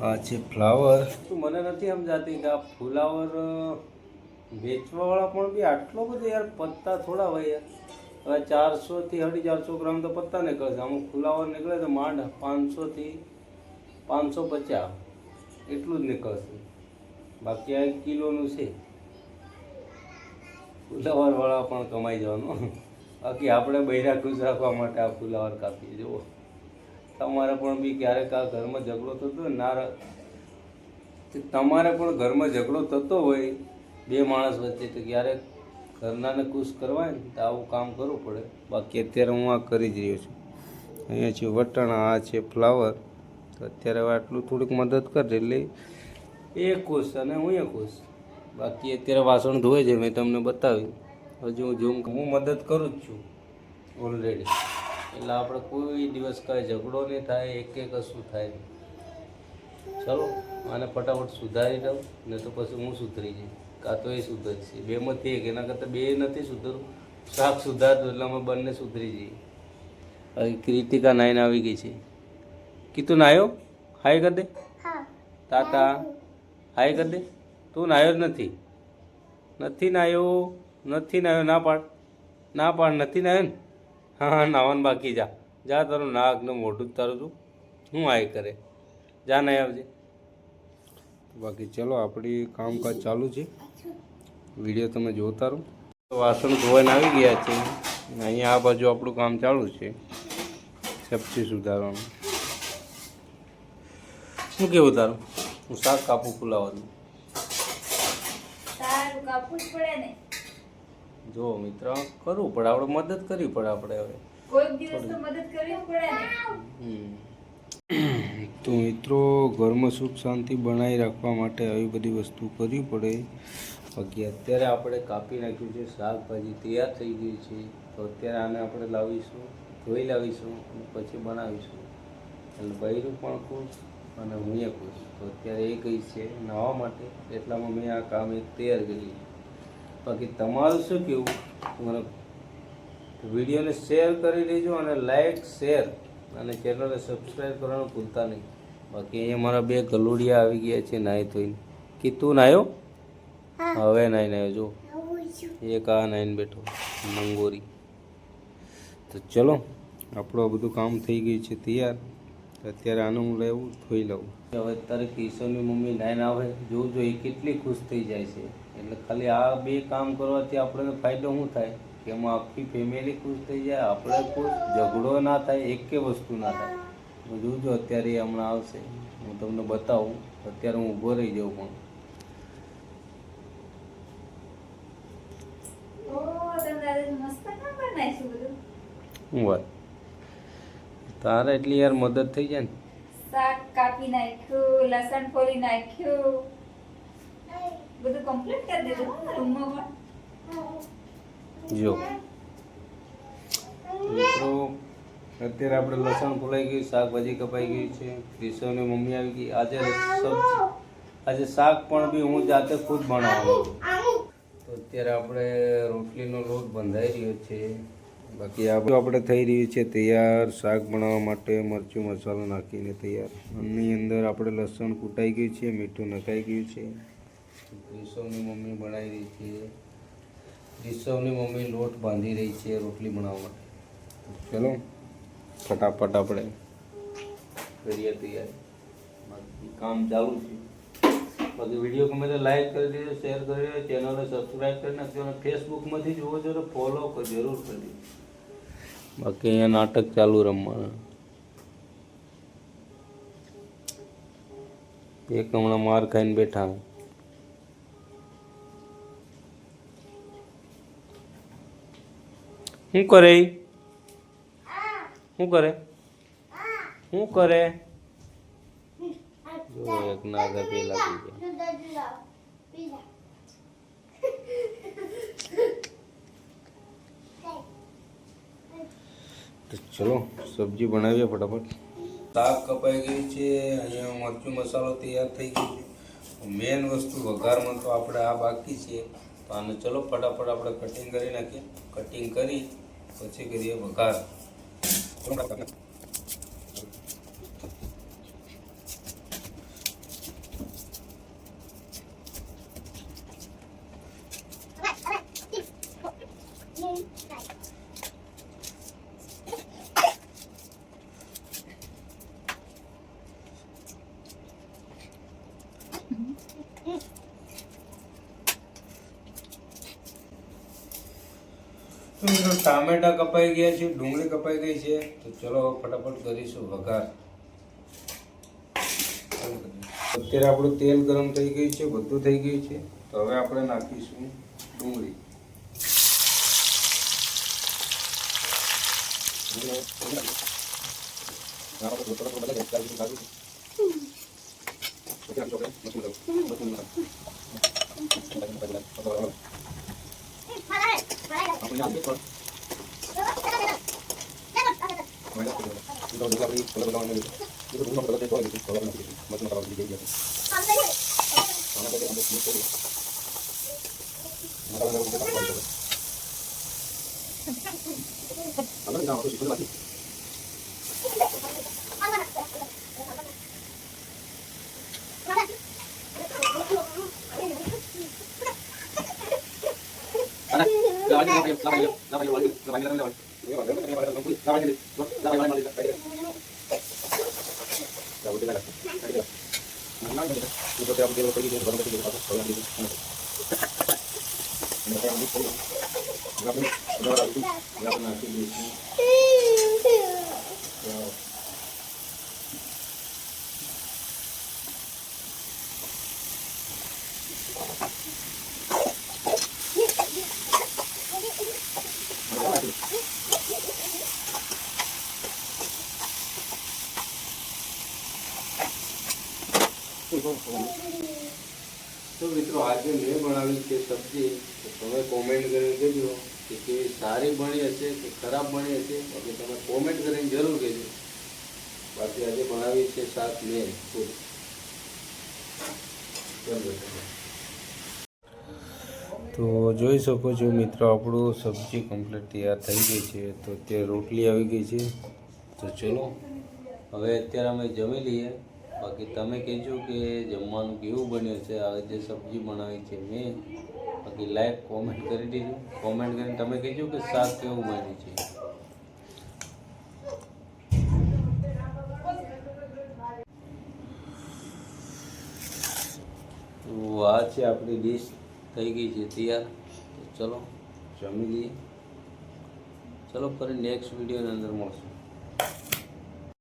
આ છે ફ્લાવર. મને નથી સમજાતી કે આ ફુલાવર વેચવાવાળા પણ બી આટલો બધો યાર પત્તા થોડા હોય યાર. હવે ચારસોથી અઢી ચારસો ગ્રામ તો પત્તા નીકળે છે. અમુક ફુલાવર નીકળે તો માંડ પાંચસોથી પાંચસો પચાસ. એટલું જ નીકળશે બાકી આ એક કિલોનું છે. ફુલાવરવાળા પણ કમાઈ જવાનું. બાકી આપણે બૈરા ખુશ રાખવા માટે આ ફુલાવર કાપીએ, જુઓ. તમારે પણ બી ક્યારેક આ ઘરમાં ઝઘડો થતો હોય, ના તમારે પણ ઘરમાં ઝઘડો થતો હોય, બે માણસ વચ્ચે, તો ક્યારેક ઘરનાને ખુશ કરવાય ને, તો આવું કામ કરવું પડે. બાકી અત્યારે હું આ કરી જ રહ્યો છું. અહીંયા છે વટાણા, આ છે ફ્લાવર, તો અત્યારે આટલું થોડીક મદદ કરજે એટલે એ ખુશ અને હું એ ખુશ. બાકી અત્યારે વાસણ ધોવે છે, મેં તમને બતાવ્યું. હજુ હું ઝૂમ હું મદદ કરું જ છું ઓલરેડી એટલે આપણે કોઈ દિવસ કાંઈ ઝઘડો નહીં થાય એક એક કશું થાય નહીં. ચલો આને ફટાફટ સુધારી દઉં ને તો પછી હું સુધરી જઈશ. કાં તો એ સુધરશે બેમાંથી એક એના કરતાં બે નથી સુધરવું શાક સુધારતું એટલે અમે બંને સુધરી જઈએ. હવે ક્રિતિકા નાઈને આવી ગઈ છે. કીધું નાયો હાય કર દે. તાતા હાય કર દે. તું નાયો જ નથી. નથી નાયો નથી નાયો ના પાડ. ના પાડ નથી નાયો ને? હા હા નાવાનું બાકી જા. જા તારું નાક ને મોઢું જ તારું તું. હું આય કરે. જા નહીં આવજે. બાકી ચલો આપણી કામકાજ ચાલુ છે. વીડિયો તમે જોતા રહો વાસણ ધોવાઈને આવી ગયા છે. અહીંયા આ બાજુ આપણું કામ ચાલુ છે. સબ્જી સુધારવાનું. શું કેવું તારું? હું શાક કાપું ફુલાવાનું સારું કાપવું જ પડે ને. જો મિત્ર કરવું પડે. આપણે મદદ કરવી પડે આપણે હવે. કોઈક દિવસ તો મદદ કરવી પડે તો મિત્રો ઘરમાં સુખ શાંતિ બનાવી રાખવા માટે આવી બધી વસ્તુ કરવી પડે. બાકી અત્યારે આપણે કાપી નાખ્યું છે શાકભાજી તૈયાર થઈ ગઈ છે. તો અત્યારે આને આપણે લાવીશું ધોઈ લાવીશું અને પછી બનાવીશું. એટલે બૈરું પણ ખુશ અને હું એ ખુશ તો અત્યારે એ ગઈ છે નવા માટે. એટલામાં મેં આ કામ એક તૈયાર કરી બાકી તમારું શું કેવું મને વિડીયોને શેર કરી દેજો અને લાઈક શેર અને ચેનલને સબસ્ક્રાઈબ કરવાનું ભૂલતા નહીં. બાકી અહીંયા મારા બે ગલુડિયા આવી ગયા છે નાહી ધોઈને. કે તું નાહ્યો હવે નાહી નાહ્યો જો. એક આ નાહીને બેઠો મંગોરી. તો ચલો આપણું આ બધું કામ થઈ ગયું છે તૈયાર. અત્યારે આનું હું લેવું ધોઈ લઉં. હવે અત્યારે કિશોરની મમ્મી નાઈન આવે જોજો એ કેટલી ખુશ થઈ જાય છે. એટલે ખાલી આ બે કામ કરવાથી આપણને ફાયદો શું થાય? કે એમાં આખી ફેમિલી ખુશ થઈ જાય આપણે ખુશ ઝઘડો ના થાય એક વસ્તુ ના થાય. તો જોજો અત્યારે એ હમણાં આવશે. હું તમને બતાવું અત્યારે હું ઊભો રહી જાઉં પણ. શું વાત? તારે એટલી યાર મદદ થઈ જાય ને. શાક કાપી નાખ્યું લસણ ફોલી નાખ્યું. બધું કમ્પ્લીટ કરી દીધું રૂમમાં પણ. જો. મિત્રો અત્યારે આપણે લસણ ફોલાઈ ગયું શાકભાજી કપાઈ ગયું છે. ક્રિશોની મમ્મી આવી ગઈ. આજે સબ્જી આજે શાક પણ બી હું જાતે ખુદ બનાવું. તો અત્યારે આપણે રોટલીનો લોટ બંધાઈ રહ્યો છે. બાકી આ આપણે થઈ રહ્યું છે, તૈયાર શાક બનાવવા માટે મરચું, મસાલો નાખીને તૈયાર. આની અંદર આપણે લસણ કૂટાઈ ગયું છે, મીઠું નખાઈ ગયું છે. રિસવની મમ્મી બનાવી રહી છે. રિસવની મમ્મી લોટ બાંધી રહી છે રોટલી બનાવવા માટે. ચલો, ફટાફટ આપણે કરીએ તૈયાર. બાકી કામ ચાલુ છે. બાકી વીડિયો ગમે તો લાઈક કરી દેજો, શેર કરી દેજો, ચેનલને સબસ્ક્રાઈબ કરી નાખજો અને ફેસબુકમાંથી જોવો છો તો ફોલો જરૂર કરી દેજો. બાકી અહીંયા નાટક ચાલુ રમવાના. એક હમણાં માર ખાઈને બેઠા. શું કરે? શું કરે? શું કરે? જો એક નાગા પેલા પી ગયા. ચલો, સબ્જી બનાવીએ ફટાફટ. શાક કપાઈ ગઈ છે, અહીંયા મરચું મસાલો તૈયાર થઈ ગયો છે. મેન વસ્તુ વઘારમાં તો આપણે આ બાકી છે. તો આને ચલો ફટાફટ આપણે કટિંગ કરી નાખીએ. કટિંગ કરી, પછી કરીએ વઘાર. મિત્રો, ટામેટા કપાઈ ગયા છે, ડુંગળી કપાઈ ગઈ છે. તો ચલો ફટાફટ કરીશું વઘાર. અત્યારે આપણું તેલ ગરમ થઈ ગયું છે, બધું થઈ ગયું છે. તો હવે આપણે નાખીશું ડુંગળી. Kalau kita harus ikut lagi. Enggak pernah, enggak pernah, enggak pernah, તો મિત્રો આજે મેં બનાવી છે સબ્જી. તો તમે કોમેન્ટ કરીને કહેજો કે કેવી સારી બની હશે કે ખરાબ બની હશે. બાકી તમે કોમેન્ટ કરીને જરૂર કહેજો. બાકી આજે બનાવી છે શાક મેં. ખુદ તો જોઈ શકો છો મિત્રો, આપણું સબ્જી કમ્પ્લીટ તૈયાર થઈ ગઈ છે. તો તે રોટલી આવી ગઈ છે. તો ચલો, હવે અત્યારે અમે જમી લઈએ. બાકી તમે કહેજો કે જમવાનું કેવું બન્યું છે, આ જે સબ્જી બનાવી છે મેં, બાકી લાઈક કોમેન્ટ કરી દીધું કોમેન્ટ કરીને તમે કહેજો કે શાક કેવું બન્યું છે. તો આ છે આપણી ડીશ થઈ ગઈ છે તૈયાર. તો ચલો જમી લઈએ. ચલો ફરી નેક્સ્ટ વિડીયોની અંદર મળશું.